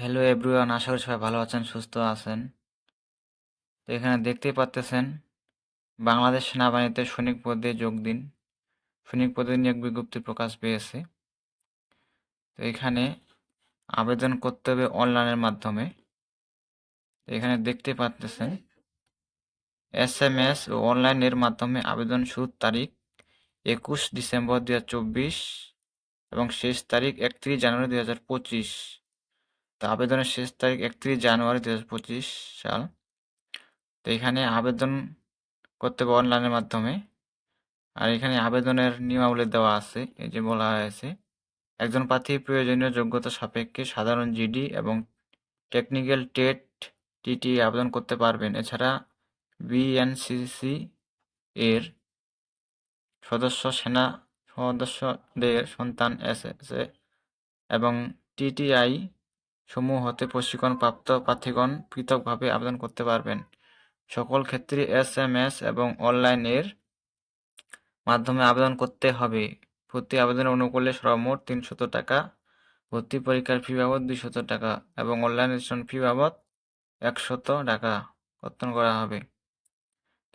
Hello everyone আশা করি সবাই ভালো আছেন, সুস্থ আছেন। তো এখানে দেখতেই পাচ্তেছেন বাংলাদেশ সেনাবাহিনীতে সৈনিক পদে যোগ দিন। সৈনিক পদে নিয়োগ বিজ্ঞপ্তি প্রকাশ পেয়েছে। তো এখানে আবেদন করতে হবে অনলাইনের মাধ্যমে। তো এখানে দেখতে পাচ্তেছেন এস এম এস ও অনলাইনের মাধ্যমে আবেদন শুরুর তারিখ একুশ ডিসেম্বর দু হাজার চব্বিশ এবং শেষ তারিখ একত্রিশ জানুয়ারি দু হাজার পঁচিশ। তো আবেদনের শেষ তারিখ একত্রিশ জানুয়ারি দু পঁচিশ সাল। তো এখানে আবেদন করতে হবে অনলাইনের মাধ্যমে। আর এখানে আবেদনের নিয়মাবলী দেওয়া আছে, এই যে বলা হয়েছে, একজন প্রার্থী প্রয়োজনীয় যোগ্যতা সাপেক্ষে সাধারণ জিডি এবং টেকনিক্যাল টেট টিটি আবেদন করতে পারবেন। এছাড়া বিএনসিসি এর সদস্য, সেনা সদস্যদের সন্তান এসএসএ এবং টিটিআই সমূহ হতে প্রশিক্ষণপ্রাপ্ত প্রার্থীগণ পৃথকভাবে আবেদন করতে পারবেন। সকল ক্ষেত্রে এস এম এস এবং অনলাইনের মাধ্যমে আবেদন করতে হবে। প্রতি আবেদনের অনুকূলে সর্বমোট তিনশত টাকা, ভর্তি পরীক্ষার ফি বাবদ দুইশত টাকা এবং অনলাইন রেজিস্ট্রেশন ফি বাবদ একশত টাকা কর্তন করা হবে।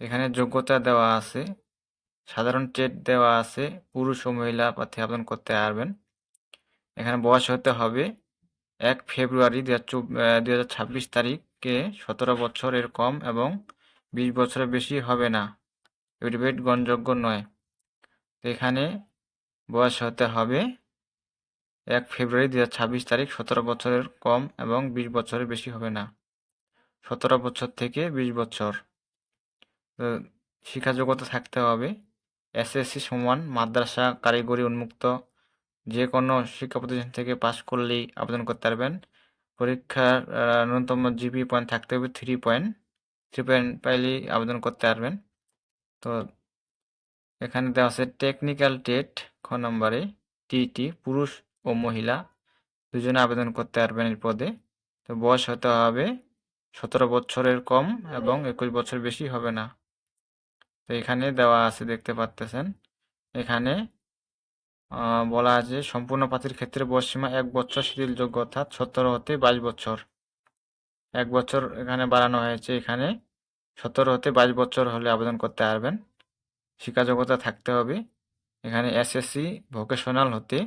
এখানে যোগ্যতা দেওয়া আছে, সাধারণ টেট দেওয়া আছে, পুরুষ ও মহিলা প্রার্থী আবেদন করতে পারবেন। এখানে বয়স হতে হবে এক ফেব্রুয়ারি দু হাজার ছাব্বিশ তারিখে সতেরো বছরের কম এবং বিশ বছরের বেশি হবে না। এফিডেভিট গ্রহণযোগ্য নয়। তো এখানে বয়স হতে হবে এক ফেব্রুয়ারি দু ছাব্বিশ তারিখ, সতেরো বছরের কম এবং বিশ বছরের বেশি হবে না। সতেরো বছর থেকে বিশ বছর। শিক্ষাযোগ্যতা থাকতে হবে। এসএসসি সমান মাদ্রাসা কারিগরি উন্মুক্ত যে কোনো শিক্ষা প্রতিষ্ঠান থেকে পাশ করলেই আবেদন করতে পারবেন। পরীক্ষার ন্যূনতম জিপি পয়েন্ট থাকতে হবে থ্রি পয়েন্ট থ্রি পয়েন্ট পাইলেই আবেদন করতে পারবেন। তো এখানে দেওয়া আছে টেকনিক্যাল টেট খ নম্বরে টিটি পুরুষ ও মহিলা, দুজনে আবেদন করতে পারবেন এই পদে। তো বয়স হতে হবে সতেরো বছরের কম এবং একুশ বছর বেশি হবে না। তো এখানে দেওয়া আছে দেখতে পাচ্তেছেন এখানে বলা আছে সম্পূর্ণ প্রার্থীর ক্ষেত্রে বয়সীমা এক বছর শিথিলযোগ্য অর্থাৎ সতেরো হতে বাইশ বছর। এক বছর এখানে বাড়ানো হয়েছে, এখানে সতেরো হতে বাইশ বছর হলে আবেদন করতে পারবেন। শিক্ষাযোগ্যতা থাকতে হবে। এখানে এসএসসি ভোকেশনাল হতে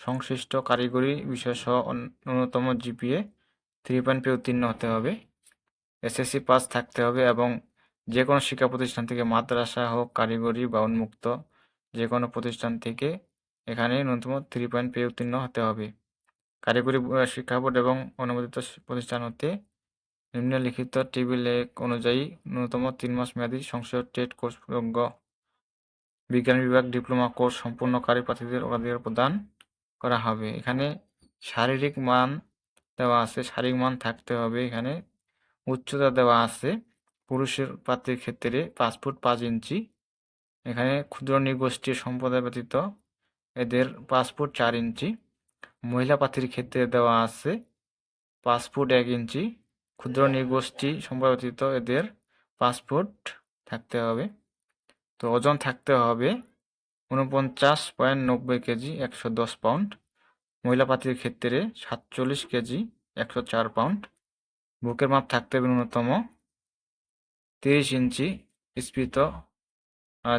সংশ্লিষ্ট কারিগরি বিষয় সহ ন্যূনতম জিপিএ থ্রি পয়েন্ট পে উত্তীর্ণ হতে হবে। এসএসসি পাস থাকতে হবে এবং যে কোনো শিক্ষা প্রতিষ্ঠান থেকে মাদ্রাসা হোক, কারিগরি বা উন্মুক্ত যে কোনো প্রতিষ্ঠান থেকে এখানে ন্যূনতম থ্রি পয়েন্ট পেয়ে উত্তীর্ণ হতে হবে। কারিগরি শিক্ষা বোর্ড এবং অনুমোদিত প্রতিষ্ঠান হতে নিম্নলিখিত টেবিল এক অনুযায়ী ন্যূনতম তিন মাস মেয়াদী সংসদ টেট কোর্স যোগ্য বিজ্ঞান বিভাগ ডিপ্লোমা কোর্স সম্পূর্ণকারী প্রার্থীদের অগ্রাধিকার প্রদান করা হবে। এখানে শারীরিক মান দেওয়া আছে, শারীরিক মান থাকতে হবে। এখানে উচ্চতা দেওয়া আছে, পুরুষের প্রার্থীর ক্ষেত্রে পাঁচ ফুট পাঁচ ইঞ্চি। এখানে ক্ষুদ্র নিগোষ্ঠীর সম্প্রদায় ব্যতীত এদের পাসপোর্ট চার ইঞ্চি মহিলা প্রার্থীর ক্ষেত্রে দেওয়া আছে ফুট এক ইঞ্চি ক্ষুদ্র নিগোষ্ঠী সম্প্রদায় ব্যতীত এদের পাসপোর্ট থাকতে হবে। তো ওজন থাকতে হবে উনপঞ্চাশ পয়েন্ট নব্বই কেজি একশো দশ পাউন্ড। মহিলা প্রার্থীর ক্ষেত্রে সাতচল্লিশ কেজি একশো চার পাউন্ড। বুকের মাপ থাকতে হবে ন্যূনতম তিরিশ ইঞ্চি স্ফীত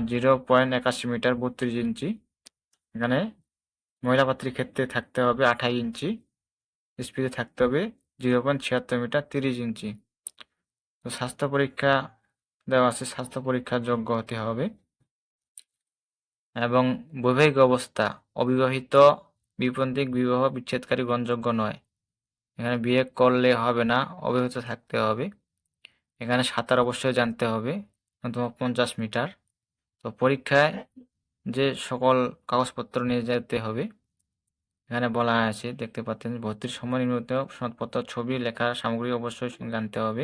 জিরো পয়েন্ট একাশি মিটার বত্রিশ ইঞ্চি। এখানে মহিলা পাত্রীর ক্ষেত্রে থাকতে হবে আঠাশ ইঞ্চি, স্পিডে থাকতে হবে জিরো পয়েন্ট ছিয়াত্তর মিটার তিরিশ ইঞ্চি। তো স্বাস্থ্য পরীক্ষা দেওয়া আছে, স্বাস্থ্য পরীক্ষার যোগ্য হতে হবে। এবং বৈবাহিক অবস্থা, অবিবাহিত বিপন্থিক বিবাহ বিচ্ছেদকারী গ্রহণযোগ্য নয়। এখানে বিয়ে করলে হবে না, অবিবাহিত থাকতে হবে। এখানে সাঁতার অবশ্যই জানতে হবে ন্যূনতম পঞ্চাশ মিটার। তো পরীক্ষায় যে সকল কাগজপত্র নিয়ে যেতে হবে। এখানে বলা আছে, দেখতে পাচ্ছেন, ভর্তির সময় নির্মিত সনদপত্র, ছবি লেখার সামগ্রী অবশ্যই জানতে হবে।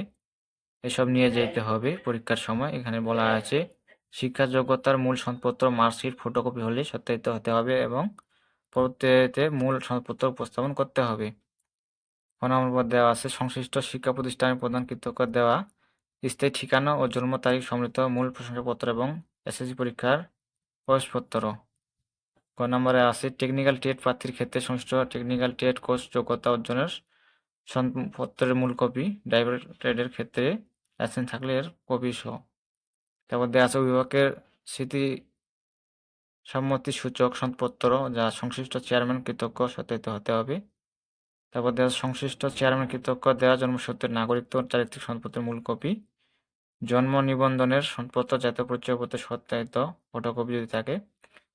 এসব নিয়ে যেতে হবে পরীক্ষার সময়। এখানে বলা আছে শিক্ষা যোগ্যতার মূল সনদপত্র, মার্কশিট, ফটোকপি হলে সত্যায়িত হতে হবে এবং পরবর্তীতে মূল সনদপত্র উপস্থাপন করতে হবে। নম্বর দেওয়া আছে, সংশ্লিষ্ট শিক্ষা প্রতিষ্ঠানের প্রধান কৃতজ্ঞ দেওয়া, স্থায়ী ঠিকানা ও জন্ম তারিখ সম্মিলিত মূল প্রশংসাপত্র এবং এসএসসি পরীক্ষার প্রবেশপত্র ক নম্বরে আছে টেকনিক্যাল টেট প্রার্থীর ক্ষেত্রে সংশ্লিষ্ট টেকনিক্যাল টেট কোর্স যোগ্যতা অর্জনের সনদপত্রের মূল কপি ড্রাইভার ট্রেডের ক্ষেত্রে লাইসেন্স থাকলে এর কপি সহ। তারপর দেওয়া আছে, অভিভাবকের স্মৃতি সম্মতি সূচক সনদপত্র যা সংশ্লিষ্ট চেয়ারম্যান কৃতজ্ঞ সত্যায়িত হতে হবে। তারপর দেওয়া সংশ্লিষ্ট চেয়ারম্যান কৃতজ্ঞ দেওয়া জন্মসূত্রের নাগরিকত্ব চারিত্রিক সনদপত্রের মূল কপি জন্ম নিবন্ধনের সনদপত্র জাতীয় পরিচয়পত্রের সত্যায়িত ফটোকপি যদি থাকে,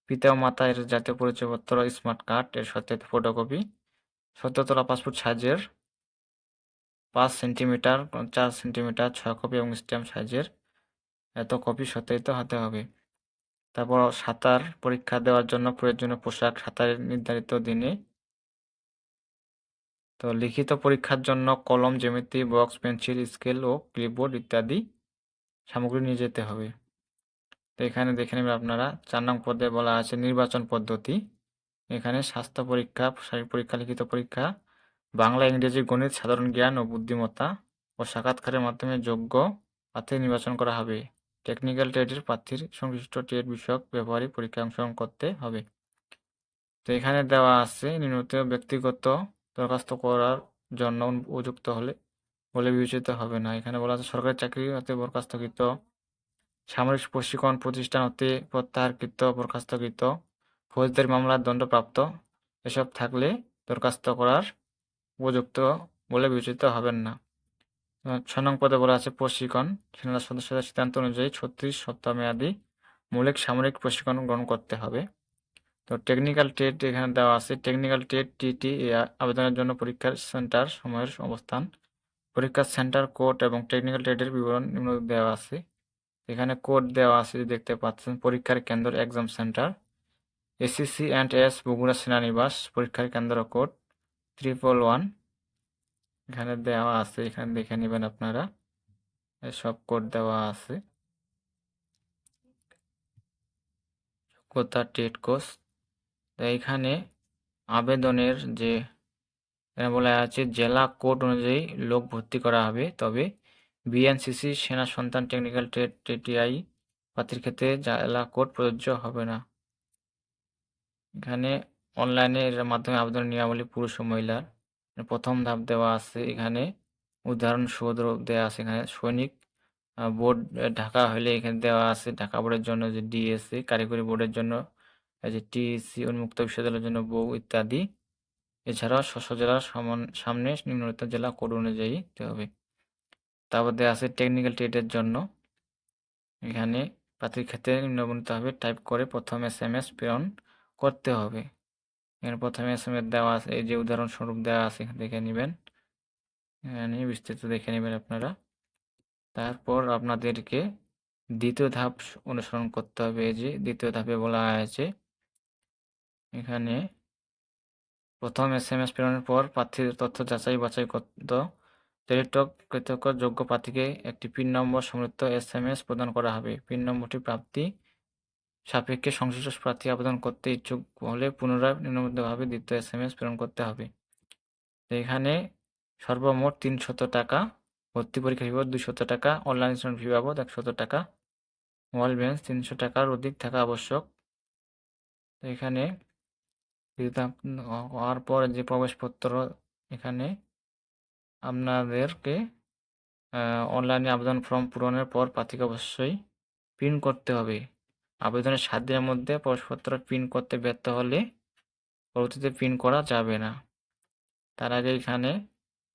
পিতা ও মাতা এর জাতীয় পরিচয়পত্র স্মার্ট কার্ড এর সত্যায়িত ফটোকপি সদ্য তোলা পাসপোর্ট সাইজের পাঁচ সেন্টিমিটার, চার সেন্টিমিটার, ছয় কপি এবং স্ট্যাম্প সাইজের এত কপি সত্যায়িত হতে হবে। তারপর সাঁতার পরীক্ষা দেওয়ার জন্য প্রয়োজনীয় পোশাক সাঁতারের নির্ধারিত দিনে। তো লিখিত পরীক্ষার জন্য কলম, জ্যামিতি, বক্স, পেন্সিল, স্কেল ও ক্লিপবোর্ড ইত্যাদি সামগ্রী নিয়ে যেতে হবে। তো এখানে দেখে নেবেন আপনারা, চার নং পদে বলা আছে নির্বাচন পদ্ধতি। এখানে স্বাস্থ্য পরীক্ষা, শারীরিক পরীক্ষা, লিখিত পরীক্ষা, বাংলা, ইংরেজি, গণিত, সাধারণ জ্ঞান ও বুদ্ধিমত্তা ও সাক্ষাৎকারের মাধ্যমে যোগ্য প্রার্থী নির্বাচন করা হবে। টেকনিক্যাল ট্রেডের প্রার্থীর সংশ্লিষ্ট ট্রেড বিষয়ক ব্যবহারিক পরীক্ষায় অংশগ্রহণ করতে হবে। তো এখানে দেওয়া আছে নিম্নত ব্যক্তিগত দরখাস্ত করার জন্য উপযুক্ত হলে বলে বিবেচিত হবে না। এখানে বলা আছে, সরকারি চাকরি হতে বরখাস্তকৃত। সামরিক প্রশিক্ষণ প্রতিষ্ঠান হতে প্রত্যাহারকৃত, বরখাস্তকৃত। ফৌজদারি মামলার দণ্ডপ্রাপ্ত। এসব থাকলে দরখাস্ত করার উপযুক্ত বলে বিবেচিত হবেন না। ছয় নং পদে বলা আছে, প্রশিক্ষণ সেনা সদস্যদের সিদ্ধান্ত অনুযায়ী ছত্রিশ সপ্তাহ মেয়াদী মৌলিক সামরিক প্রশিক্ষণ গ্রহণ করতে হবে। তো টেকনিক্যাল টেট এখানে দেওয়া আছে টেকনিক্যাল ট্রেড টিটি আবেদনের জন্য পরীক্ষার সেন্টার সময়ের অবস্থান পরীক্ষার সেন্টার কোড এবং টেকনিক্যাল ট্রেডের বিবরণ নিম্ন দেওয়া আছে। এখানে কোড দেওয়া আছে যে দেখতে পাচ্ছেন, পরীক্ষার কেন্দ্র exam centre ACC and S Bogura সেনানিবাস, পরীক্ষার কেন্দ্র কোড ট্রিপল ওয়ান এখানে দেওয়া আছে, এখানে দেখে নেবেন আপনারা সব কোড দেওয়া আছে। কোথা টেট কোর্স তো এখানে আবেদনের যে বলা আছে, জেলা কোড অনুযায়ী লোক ভর্তি করা হবে। তবে বিএনসিসি সেনা সন্তান টেকনিক্যাল ট্রেড টিটিআই প্রার্থীর ক্ষেত্রে জেলা কোড প্রযোজ্য হবে না। এখানে অনলাইনে এর মাধ্যমে আবেদন নিয়মাবলী পুরুষ ও মহিলার। প্রথম ধাপ দেওয়া আছে এখানে, উদাহরণ সূত্র দেওয়া আছে এখানে, সৈনিক বোর্ড ঢাকা হলে এখানে দেওয়া আছে, ঢাকা বোর্ডের জন্য যে ডিএসসি কারিগরি বোর্ডের জন্য যে টিএসসি উন্মুক্ত বিশ্ববিদ্যালয়ের জন্য বউ ইত্যাদি। এছাড়াও স্ব জেলার সমান, সামনে নিম্নলিখিত জেলা কোড অনুযায়ী দিতে হবে। তারপর দেওয়া আছে টেকনিক্যাল ট্রেডের জন্য। এখানে প্রার্থীর ক্ষেত্রে নিম্নবর্ণিত হবে টাইপ করে প্রথম এস এম এস প্রেরণ করতে হবে। এখানে প্রথমে এস এম এস দেওয়া আছে, এই যে উদাহরণস্বরূপ দেওয়া আছে দেখে নেবেন। এখানে বিস্তৃত দেখে নেবেন আপনারা। তারপর আপনাদেরকে দ্বিতীয় ধাপ অনুসরণ করতে হবে, এই যে দ্বিতীয় ধাপে বলা হয়েছে। এখানে প্রথম এস এম এস প্রেরণের পর প্রার্থীর তথ্য যাচাই বাছাই করতে। টেলিটক কৃতজ্ঞ যোগ্য প্রার্থীকে একটি পিন নম্বর সমৃদ্ধ এস এম এস প্রদান করা হবে। পিন নম্বরটি প্রাপ্তি সাপেক্ষে সংশ্লিষ্ট প্রার্থী আবেদন করতে ইচ্ছুক হলে পুনরায় নিম্নবদ্ধভাবে দ্বিতীয় এস এম এস প্রেরণ করতে হবে। এখানে সর্বমোট তিনশত টাকা ভর্তি পরীক্ষা ফি বাবদ দুশত টাকা, অনলাইন স্টুডেন্ট ফি বাবদ একশত টাকা, মোবাইল ব্যালেন্স তিনশো টাকার অধিক থাকা আবশ্যক। এখানে হওয়ার পর যে প্রবেশপত্র এখানে আপনাদেরকে অনলাইনে আবেদন ফর্ম পূরণের পর প্রার্থীকে অবশ্যই প্রিন্ট করতে হবে। আবেদনের সাত দিনের মধ্যে প্রবেশপত্র প্রিন্ট করতে ব্যর্থ হলে পরবর্তীতে প্রিন্ট করা যাবে না। তার আগে এখানে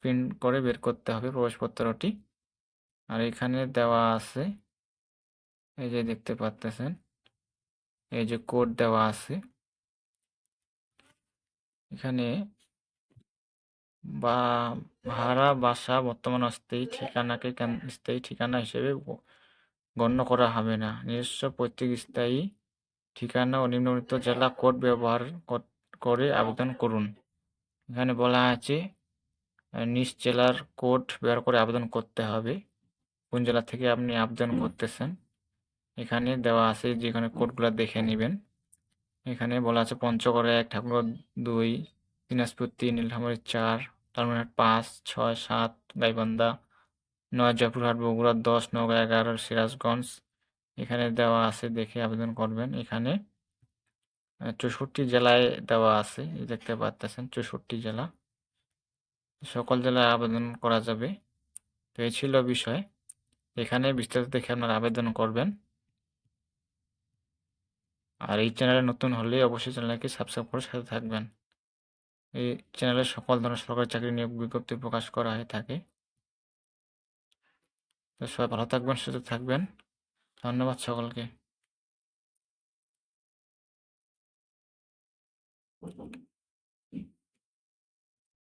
প্রিন্ট করে বের করতে হবে প্রবেশপত্রটি। আর এখানে দেওয়া আছে, এই যে দেখতে পাচ্তেছেন এই যে কোড দেওয়া আছে। এখানে বা ভাড়া, বাসা বর্তমান অস্থায়ী ঠিকানাকে কেন- স্থায়ী ঠিকানা হিসেবে গণ্য করা হবে না। নিজস্ব প্রত্যেক স্থায়ী ঠিকানা ও নিম্নলিখিত জেলা কোড ব্যবহার করে আবেদন করুন। এখানে বলা আছে নিজ জেলার কোড ব্যবহার করে আবেদন করতে হবে। কোন জেলা থেকে আপনি আবেদন করতেছেন? এখানে দেওয়া আছে, যেখানে কোডগুলো দেখে নেবেন। এখানে বলা আছে পঞ্চগড়ে এক ঠাকুর, দুই দিনাজপুর, তিন নীলফামারী চার লালমনিরহাট পাঁচ, ছয়, সাত, গাইবান্ধা, নয়, জয়পুরহাট, বগুড়া, দশ নওগাঁ এগারো, সিরাজগঞ্জ। এখানে দেওয়া আছে দেখে আবেদন করবেন। এখানে চৌষট্টি জেলায় দেওয়া আছে দেখতে পাচ্ছেন চৌষট্টি জেলা। সকল জেলায় আবেদন করা যাবে। তো এই ছিল বিষয়। এখানে বিস্তারিত দেখে আপনারা আবেদন করবেন। আর এই চ্যানেলে নতুন হলে অবশ্যই চ্যানেলকে সাবস্ক্রাইব করে সাথে থাকবেন। এই চ্যানেলে সকল ধরনের সরকারি চাকরি নিয়োগ বিজ্ঞপ্তি প্রকাশ করা হয়ে থাকে। তো সবাই ভালো থাকবেন, সুস্থ থাকবেন। ধন্যবাদ সকলকে।